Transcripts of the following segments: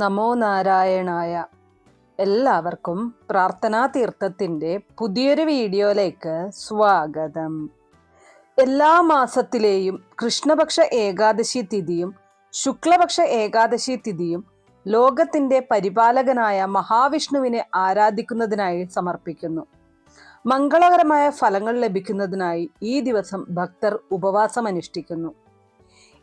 നമോ നാരായണായ എല്ലാവർക്കും പ്രാർത്ഥനാ തീർത്ഥത്തിന്റെ പുതിയൊരു വീഡിയോയിലേക്ക് സ്വാഗതം. എല്ലാ മാസത്തിലെയും കൃഷ്ണപക്ഷ ഏകാദശി തിഥിയും ശുക്ലപക്ഷ ഏകാദശി തിഥിയും ലോകത്തിന്റെ പരിപാലകനായ മഹാവിഷ്ണുവിനെ ആരാധിക്കുന്നതിനായി സമർപ്പിക്കുന്നു. മംഗളകരമായ ഫലങ്ങൾ ലഭിക്കുന്നതിനായി ഈ ദിവസം ഭക്തർ ഉപവാസം അനുഷ്ഠിക്കുന്നു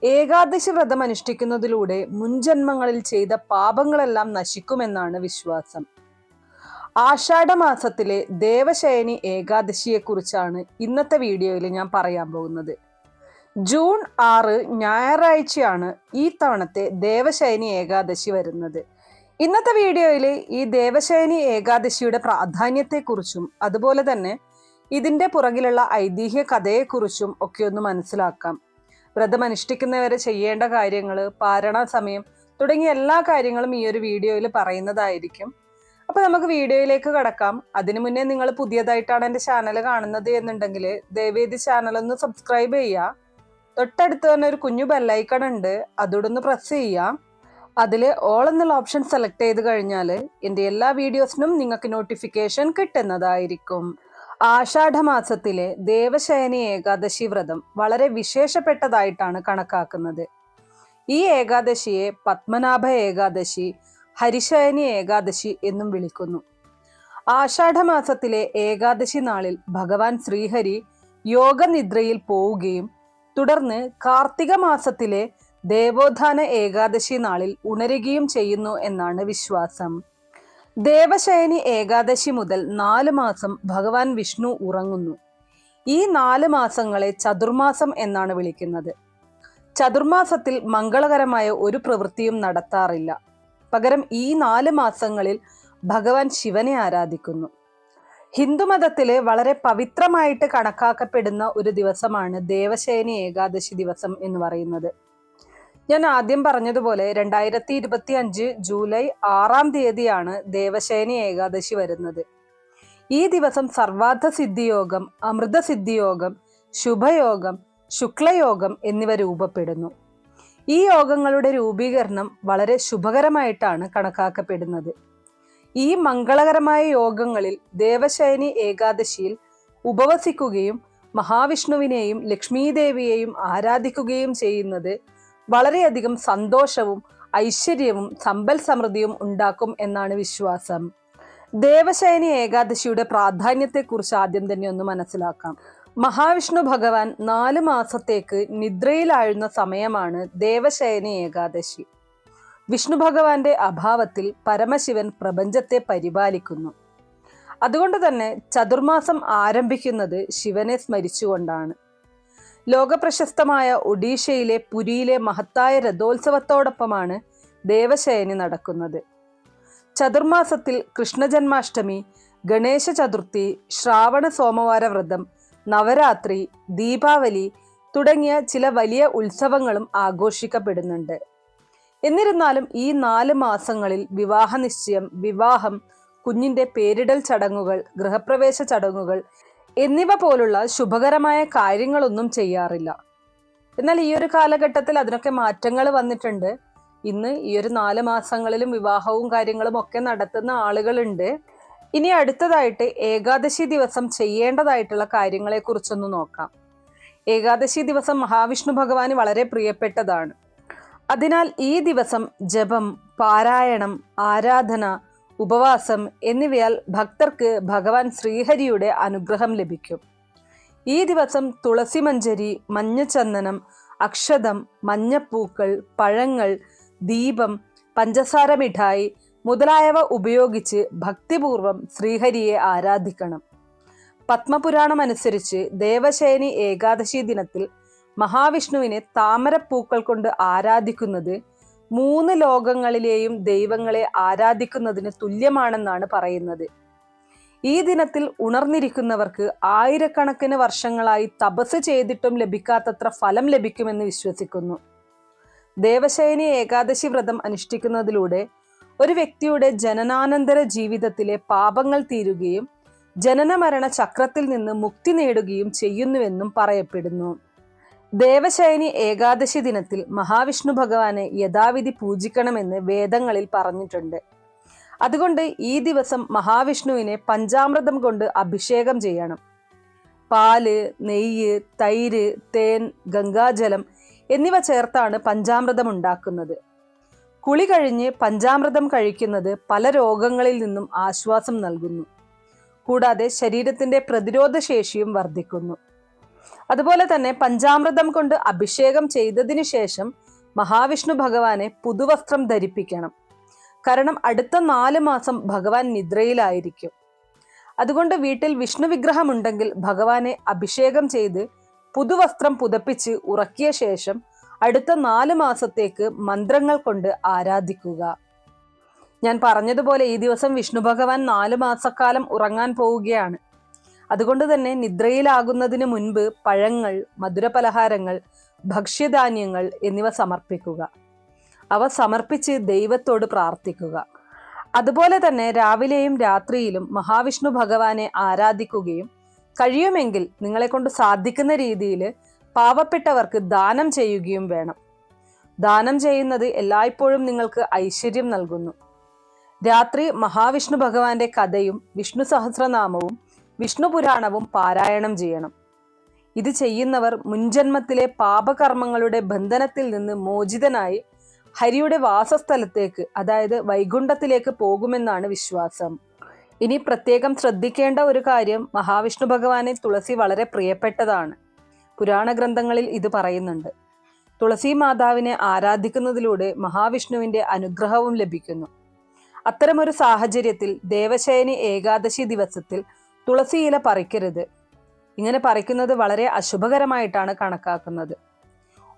ഏകാദശി വ്രതം അനുഷ്ഠിക്കുന്നതിലൂടെ മുൻജന്മങ്ങളിൽ ചെയ്ത പാപങ്ങളെല്ലാം നശിക്കുമെന്നാണ് വിശ്വാസം. ആഷാഢമാസത്തിലെ ദേവശയനി ഏകാദശിയെക്കുറിച്ചാണ് ഇന്നത്തെ വീഡിയോയിൽ ഞാൻ പറയാൻ പോകുന്നത്. ജൂൺ ആറ് ഞായറാഴ്ചയാണ് ഈ തവണത്തെ ദേവശയനി ഏകാദശി വരുന്നത്. ഇന്നത്തെ വീഡിയോയിൽ ഈ ദേവശയനി ഏകാദശിയുടെ പ്രാധാന്യത്തെക്കുറിച്ചും അതുപോലെ തന്നെ ഇതിന്റെ പുറകിലുള്ള ഐതിഹ്യ കഥയെക്കുറിച്ചും ഒക്കെ ഒന്ന് മനസ്സിലാക്കാം. വ്രതം അനുഷ്ഠിക്കുന്നവരെ ചെയ്യേണ്ട കാര്യങ്ങൾ പാരണ സമയം തുടങ്ങിയ എല്ലാ കാര്യങ്ങളും ഈ ഒരു വീഡിയോയിൽ പറയുന്നതായിരിക്കും. അപ്പോൾ നമുക്ക് വീഡിയോയിലേക്ക് കടക്കാം. അതിനു മുന്നേ നിങ്ങൾ പുതിയതായിട്ടാണ് എന്റെ ചാനൽ കാണുന്നത് എന്നുണ്ടെങ്കിൽ ദയവേദി ചാനൽ ഒന്ന് സബ്സ്ക്രൈബ് ചെയ്യുക. തൊട്ടടുത്ത് തന്നെ ഒരു കുഞ്ഞു ബെല്ലൈക്കൺ ഉണ്ട്. അതോടൊന്ന് പ്രസ് ചെയ്യാം അതിൽ ഓൾ എന്നുള്ള ഓപ്ഷൻ സെലക്ട് ചെയ്ത് കഴിഞ്ഞാൽ എന്റെ എല്ലാ വീഡിയോസിനും നിങ്ങൾക്ക് നോട്ടിഫിക്കേഷൻ കിട്ടുന്നതായിരിക്കും. ആഷാഢമാസത്തിലെ ദേവശയനി ഏകാദശി വ്രതം വളരെ വിശേഷപ്പെട്ടതായിട്ടാണ് കണക്കാക്കുന്നത്. ഈ ഏകാദശിയെ പത്മനാഭ ഏകാദശി ഹരിശയനി ഏകാദശി എന്നും വിളിക്കുന്നു. ആഷാഢമാസത്തിലെ ഏകാദശി നാളിൽ ഭഗവാൻ ശ്രീഹരി യോഗനിദ്രയിൽ പോവുകയും തുടർന്ന് കാർത്തിക മാസത്തിലെ ദേവോത്ഥാന ഏകാദശി നാളിൽ ഉണരുകയും ചെയ്യുന്നു എന്നാണ് വിശ്വാസം. ദേവശയനി ഏകാദശി മുതൽ നാല് മാസം ഭഗവാൻ വിഷ്ണു ഉറങ്ങുന്നു. ഈ നാല് മാസങ്ങളെ ചതുർമാസം എന്നാണ് വിളിക്കുന്നത്. ചതുർമാസത്തിൽ മംഗളകരമായ ഒരു പ്രവൃത്തിയും നടത്താറില്ല. പകരം ഈ നാല് മാസങ്ങളിൽ ഭഗവാൻ ശിവനെ ആരാധിക്കുന്നു. ഹിന്ദുമതത്തിലെ വളരെ പവിത്രമായിട്ട് കണക്കാക്കപ്പെടുന്ന ഒരു ദിവസമാണ് ദേവശയനി ഏകാദശി ദിവസം എന്ന് പറയുന്നത്. ഞാൻ ആദ്യം പറഞ്ഞതുപോലെ രണ്ടായിരത്തി ഇരുപത്തി അഞ്ച് ജൂലൈ ആറാം തീയതിയാണ് ദേവശേനി ഏകാദശി വരുന്നത്. ഈ ദിവസം സർവാർത്ഥ സിദ്ധിയോഗം അമൃത സിദ്ധിയോഗം ശുഭയോഗം ശുക്ലയോഗം എന്നിവ രൂപപ്പെടുന്നു. ഈ യോഗങ്ങളുടെ രൂപീകരണം വളരെ ശുഭകരമായിട്ടാണ് കണക്കാക്കപ്പെടുന്നത്. ഈ മംഗളകരമായ യോഗങ്ങളിൽ ദേവശയനി ഏകാദശിയിൽ ഉപവസിക്കുകയും മഹാവിഷ്ണുവിനെയും ലക്ഷ്മീദേവിയെയും ആരാധിക്കുകയും ചെയ്യുന്നത് വളരെയധികം സന്തോഷവും ഐശ്വര്യവും സമ്പൽ സമൃദ്ധിയും ഉണ്ടാക്കും എന്നാണ് വിശ്വാസം. ദേവശയനി ഏകാദശിയുടെ പ്രാധാന്യത്തെക്കുറിച്ച് ആദ്യം തന്നെ ഒന്ന് മനസ്സിലാക്കാം. മഹാവിഷ്ണു ഭഗവാൻ നാല് മാസത്തേക്ക് നിദ്രയിലാഴുന്ന സമയമാണ് ദേവശയനി ഏകാദശി. വിഷ്ണു ഭഗവാന്റെ അഭാവത്തിൽ പരമശിവൻ പ്രപഞ്ചത്തെ പരിപാലിക്കുന്നു. അതുകൊണ്ട് തന്നെ ചതുർമാസം ആരംഭിക്കുന്നത് ശിവനെ സ്മരിച്ചുകൊണ്ടാണ്. ലോകപ്രശസ്തമായ ഒഡീഷയിലെ പുരിയിലെ മഹത്തായ രഥോത്സവത്തോടൊപ്പമാണ് ദേവശയനി നടക്കുന്നത്. ചതുർമാസത്തിൽ കൃഷ്ണജന്മാഷ്ടമി ഗണേശ ചതുർത്ഥി ശ്രാവണ സോമവാര വ്രതം നവരാത്രി ദീപാവലി തുടങ്ങിയ ചില വലിയ ഉത്സവങ്ങളും ആഘോഷിക്കപ്പെടുന്നുണ്ട്. എന്നിരുന്നാലും ഈ നാല് മാസങ്ങളിൽ വിവാഹ നിശ്ചയം വിവാഹം കുഞ്ഞിന്റെ പേരിടൽ ചടങ്ങുകൾ ഗൃഹപ്രവേശ ചടങ്ങുകൾ എന്നിവ പോലുള്ള ശുഭകരമായ കാര്യങ്ങളൊന്നും ചെയ്യാറില്ല. എന്നാൽ ഈ ഒരു കാലഘട്ടത്തിൽ അതിനൊക്കെ മാറ്റങ്ങൾ വന്നിട്ടുണ്ട്. ഇന്ന് ഈ ഒരു നാല് മാസങ്ങളിലും വിവാഹവും കാര്യങ്ങളും ഒക്കെ നടത്തുന്ന ആളുകളുണ്ട്. ഇനി അടുത്തതായിട്ട് ഏകാദശി ദിവസം ചെയ്യേണ്ടതായിട്ടുള്ള കാര്യങ്ങളെ കുറിച്ചൊന്ന് നോക്കാം. ഏകാദശി ദിവസം മഹാവിഷ്ണു ഭഗവാന് വളരെ പ്രിയപ്പെട്ടതാണ്. അതിനാൽ ഈ ദിവസം ജപം പാരായണം ആരാധന ഉപവാസം എന്നിവയാൽ ഭക്തർക്ക് ഭഗവാൻ ശ്രീഹരിയുടെ അനുഗ്രഹം ലഭിക്കും. ഈ ദിവസം തുളസി മഞ്ചരി മഞ്ഞച്ചന്ദനം അക്ഷതം മഞ്ഞപ്പൂക്കൾ പഴങ്ങൾ ദീപം പഞ്ചസാര മിഠായി മുതലായവ ഉപയോഗിച്ച് ഭക്തിപൂർവം ശ്രീഹരിയെ ആരാധിക്കണം. പത്മപുരാണം അനുസരിച്ച് ദേവശയനി ഏകാദശി ദിനത്തിൽ മഹാവിഷ്ണുവിനെ താമരപ്പൂക്കൾ കൊണ്ട് ആരാധിക്കുന്നത് മൂന്ന് ലോകങ്ങളിലെയും ദൈവങ്ങളെ ആരാധിക്കുന്നതിന് തുല്യമാണെന്നാണ് പറയുന്നത്. ഈ ദിനത്തിൽ ഉണർന്നിരിക്കുന്നവർക്ക് ആയിരക്കണക്കിന് വർഷങ്ങളായി തപസ് ചെയ്തിട്ടും ലഭിക്കാത്തത്ര ഫലം ലഭിക്കുമെന്ന് വിശ്വസിക്കുന്നു. ദേവശയനി ഏകാദശി വ്രതം അനുഷ്ഠിക്കുന്നതിലൂടെ ഒരു വ്യക്തിയുടെ ജനനാനന്തര ജീവിതത്തിലെ പാപങ്ങൾ തീരുകയും ജനന മരണ ചക്രത്തിൽ നിന്ന് മുക്തി നേടുകയും ചെയ്യുന്നുവെന്നും പറയപ്പെടുന്നു. ദേവശയനി ഏകാദശി ദിനത്തിൽ മഹാവിഷ്ണു ഭഗവാനെ യഥാവിധി പൂജിക്കണമെന്ന് വേദങ്ങളിൽ പറഞ്ഞിട്ടുണ്ട്. അതുകൊണ്ട് ഈ ദിവസം മഹാവിഷ്ണുവിനെ പഞ്ചാമൃതം കൊണ്ട് അഭിഷേകം ചെയ്യണം. പാൽ നെയ്യ് തൈര് തേൻ ഗംഗാജലം എന്നിവ ചേർത്താണ് പഞ്ചാമൃതം ഉണ്ടാക്കുന്നത്. കുളി കഴിഞ്ഞ് പഞ്ചാമൃതം കഴിക്കുന്നത് പല രോഗങ്ങളിൽ നിന്നും ആശ്വാസം നൽകുന്നു. കൂടാതെ ശരീരത്തിന്റെ പ്രതിരോധ ശേഷിയും വർദ്ധിക്കുന്നു. അതുപോലെ തന്നെ പഞ്ചാമൃതം കൊണ്ട് അഭിഷേകം ചെയ്തതിനു ശേഷം മഹാവിഷ്ണു ഭഗവാനെ പുതുവസ്ത്രം ധരിപ്പിക്കണം. കാരണം അടുത്ത നാല് മാസം ഭഗവാൻ നിദ്രയിലായിരിക്കും. അതുകൊണ്ട് വീട്ടിൽ വിഷ്ണു വിഗ്രഹമുണ്ടെങ്കിൽ ഭഗവാനെ അഭിഷേകം ചെയ്ത് പുതുവസ്ത്രം പുതപ്പിച്ച് ഉറക്കിയ ശേഷം അടുത്ത നാല് മാസത്തേക്ക് മന്ത്രങ്ങൾ കൊണ്ട് ആരാധിക്കുക. ഞാൻ പറഞ്ഞതുപോലെ ഈ ദിവസം വിഷ്ണു ഭഗവാൻ നാല് മാസക്കാലം ഉറങ്ങാൻ പോവുകയാണ്. അതുകൊണ്ട് തന്നെ നിദ്രയിലാകുന്നതിന് മുൻപ് പഴങ്ങൾ മധുരപലഹാരങ്ങൾ ഭക്ഷ്യധാന്യങ്ങൾ എന്നിവ സമർപ്പിക്കുക. അവ സമർപ്പിച്ച് ദൈവത്തോട് പ്രാർത്ഥിക്കുക. അതുപോലെ തന്നെ രാവിലെയും രാത്രിയിലും മഹാവിഷ്ണു ഭഗവാനെ ആരാധിക്കുകയും കഴിയുമെങ്കിൽ നിങ്ങളെ കൊണ്ട് സാധിക്കുന്ന രീതിയിൽ പാവപ്പെട്ടവർക്ക് ദാനം ചെയ്യുകയും വേണം. ദാനം ചെയ്യുന്നത് എല്ലായ്പ്പോഴും നിങ്ങൾക്ക് ഐശ്വര്യം നൽകുന്നു. രാത്രി മഹാവിഷ്ണു ഭഗവാന്റെ കഥയും വിഷ്ണു സഹസ്രനാമവും വിഷ്ണു പുരാണവും പാരായണം ചെയ്യണം. ഇത് ചെയ്യുന്നവർ മുൻജന്മത്തിലെ പാപകർമ്മങ്ങളുടെ ബന്ധനത്തിൽ നിന്ന് മോചിതനായി ഹരിയുടെ വാസസ്ഥലത്തേക്ക് അതായത് വൈകുണ്ഠത്തിലേക്ക് പോകുമെന്നാണ് വിശ്വാസം. ഇനി പ്രത്യേകം ശ്രദ്ധിക്കേണ്ട ഒരു കാര്യം മഹാവിഷ്ണു ഭഗവാനെ തുളസി വളരെ പ്രിയപ്പെട്ടതാണ്. പുരാണ ഗ്രന്ഥങ്ങളിൽ ഇത് പറയുന്നുണ്ട്. തുളസി മാതാവിനെ ആരാധിക്കുന്നതിലൂടെ മഹാവിഷ്ണുവിന്റെ അനുഗ്രഹവും ലഭിക്കുന്നു. അത്തരമൊരു സാഹചര്യത്തിൽ ദേവശയനി ഏകാദശി ദിവസത്തിൽ തുളസി ഇല പറിക്കരുത്. ഇങ്ങനെ പറിക്കുന്നത് വളരെ അശുഭകരമായിട്ടാണ് കണക്കാക്കുന്നത്.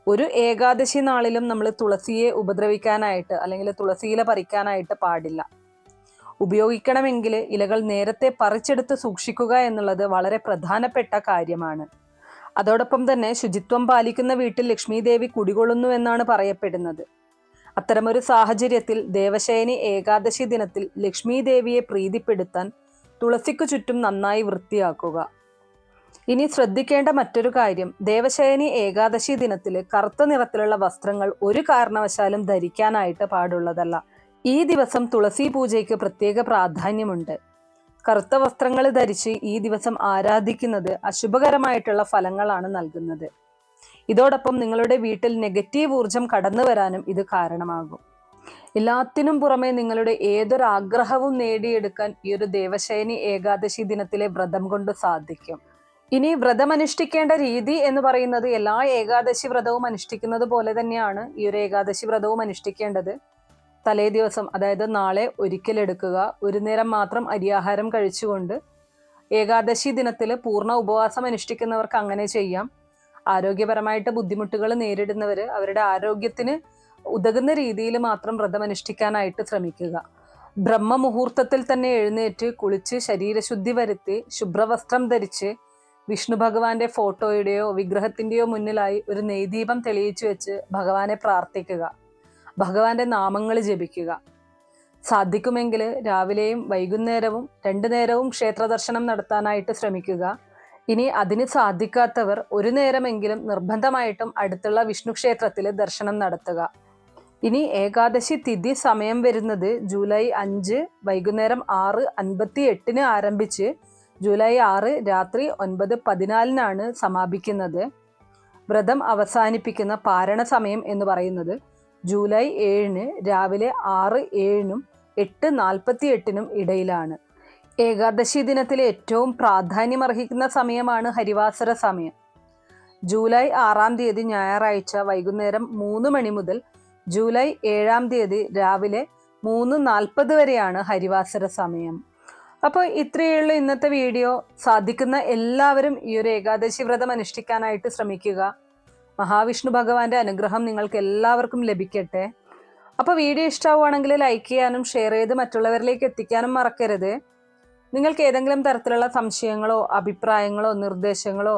ഒരു ഏകാദശി നാളിലും നമ്മൾ തുളസിയെ ഉപദ്രവിക്കാനായിട്ട് അല്ലെങ്കിൽ തുളസി ഇല പറിക്കാനായിട്ട് പാടില്ല. ഉപയോഗിക്കണമെങ്കിൽ ഇലകൾ നേരത്തെ പറിച്ചെടുത്ത് സൂക്ഷിക്കുക എന്നുള്ളത് വളരെ പ്രധാനപ്പെട്ട കാര്യമാണ്. അതോടൊപ്പം തന്നെ ശുചിത്വം പാലിക്കുന്ന വീട്ടിൽ ലക്ഷ്മീദേവി കുടികൊള്ളുന്നു എന്നാണ് പറയപ്പെടുന്നത്. അത്തരമൊരു സാഹചര്യത്തിൽ ദേവശയനി ഏകാദശി ദിനത്തിൽ ലക്ഷ്മീദേവിയെ പ്രീതിപ്പെടുത്താൻ തുളസിക്കു ചുറ്റും നന്നായി വൃത്തിയാക്കുക. ഇനി ശ്രദ്ധിക്കേണ്ട മറ്റൊരു കാര്യം ദേവശയനി ഏകാദശി ദിനത്തിൽ കറുത്ത നിറത്തിലുള്ള വസ്ത്രങ്ങൾ ഒരു കാരണവശാലും ധരിക്കാനായിട്ട് പാടുള്ളതല്ല. ഈ ദിവസം തുളസി പൂജയ്ക്ക് പ്രത്യേക പ്രാധാന്യമുണ്ട്. കറുത്ത വസ്ത്രങ്ങൾ ധരിച്ച് ഈ ദിവസം ആരാധിക്കുന്നത് അശുഭകരമായിട്ടുള്ള ഫലങ്ങളാണ് നൽകുന്നത്. ഇതോടൊപ്പം നിങ്ങളുടെ വീട്ടിൽ നെഗറ്റീവ് ഊർജം കടന്നു വരാനും ഇത് കാരണമാകും. എല്ലാത്തിനും പുറമെ നിങ്ങളുടെ ഏതൊരു ആഗ്രഹവും നേടിയെടുക്കാൻ ഈ ഒരു ദേവശയനി ഏകാദശി ദിനത്തിലെ വ്രതം കൊണ്ട് സാധിക്കും. ഇനി വ്രതം അനുഷ്ഠിക്കേണ്ട രീതി എന്ന് പറയുന്നത് എല്ലാ ഏകാദശി വ്രതവും അനുഷ്ഠിക്കുന്നത് പോലെ തന്നെയാണ് ഈ ഒരു ഏകാദശി വ്രതവും അനുഷ്ഠിക്കേണ്ടത്. തലേ ദിവസം അതായത് നാളെ ഒരിക്കലെടുക്കുക. ഒരു നേരം മാത്രം അരിയാഹാരം കഴിച്ചുകൊണ്ട് ഏകാദശി ദിനത്തിൽ പൂർണ ഉപവാസം അനുഷ്ഠിക്കുന്നവർക്ക് അങ്ങനെ ചെയ്യാം. ആരോഗ്യപരമായിട്ട് ബുദ്ധിമുട്ടുകൾ നേരിടുന്നവർ അവരുടെ ആരോഗ്യത്തിന് ഉതകുന്ന രീതിയിൽ മാത്രം വ്രതം അനുഷ്ഠിക്കാനായിട്ട് ശ്രമിക്കുക. ബ്രഹ്മമുഹൂർത്തത്തിൽ തന്നെ എഴുന്നേറ്റ് കുളിച്ച് ശരീരശുദ്ധി വരുത്തി ശുഭ്രവസ്ത്രം ധരിച്ച് വിഷ്ണു ഭഗവാന്റെ ഫോട്ടോയുടെയോ വിഗ്രഹത്തിന്റെയോ മുന്നിലായി ഒരു നെയ്ദീപം തെളിയിച്ചു വെച്ച് ഭഗവാനെ പ്രാർത്ഥിക്കുക. ഭഗവാന്റെ നാമങ്ങൾ ജപിക്കുക. സാധിക്കുമെങ്കിൽ രാവിലെയും വൈകുന്നേരവും രണ്ടു നേരവും ക്ഷേത്ര ദർശനം നടത്താനായിട്ട് ശ്രമിക്കുക. ഇനി അതിന് സാധിക്കാത്തവർ ഒരു നേരമെങ്കിലും നിർബന്ധമായിട്ടും അടുത്തുള്ള വിഷ്ണു ക്ഷേത്രത്തിൽ ദർശനം നടത്തുക. ഇനി ഏകാദശി തിഥി സമയം വരുന്നത് ജൂലൈ അഞ്ച് വൈകുന്നേരം ആറ് അൻപത്തി എട്ടിന് ആരംഭിച്ച് ജൂലൈ ആറ് രാത്രി ഒൻപത് പതിനാലിനാണ് സമാപിക്കുന്നത്. വ്രതം അവസാനിപ്പിക്കുന്ന പാരണ സമയം എന്ന് പറയുന്നത് ജൂലൈ ഏഴിന് രാവിലെ ആറ് ഏഴിനും എട്ട് നാൽപ്പത്തി എട്ടിനും ഇടയിലാണ്. ഏകാദശി ദിനത്തിലെ ഏറ്റവും പ്രാധാന്യമർഹിക്കുന്ന സമയമാണ് ഹരിവാസര സമയം. ജൂലൈ ആറാം തീയതി ഞായറാഴ്ച വൈകുന്നേരം മൂന്ന് മണി മുതൽ ജൂലൈ ഏഴാം തീയതി രാവിലെ മൂന്ന് നാൽപ്പത് വരെയാണ് ഹരിവാസര സമയം. അപ്പോൾ ഇത്രയുള്ള ഇന്നത്തെ വീഡിയോ. സാധിക്കുന്ന എല്ലാവരും ഈ ഒരു ഏകാദശി വ്രതം അനുഷ്ഠിക്കാനായിട്ട് ശ്രമിക്കുക. മഹാവിഷ്ണു ഭഗവാന്റെ അനുഗ്രഹം നിങ്ങൾക്ക് എല്ലാവർക്കും ലഭിക്കട്ടെ. അപ്പോൾ വീഡിയോ ഇഷ്ടമാവുകയാണെങ്കിൽ ലൈക്ക് ചെയ്യാനും ഷെയർ ചെയ്ത് മറ്റുള്ളവരിലേക്ക് എത്തിക്കാനും മറക്കരുത്. നിങ്ങൾക്ക് ഏതെങ്കിലും തരത്തിലുള്ള സംശയങ്ങളോ അഭിപ്രായങ്ങളോ നിർദ്ദേശങ്ങളോ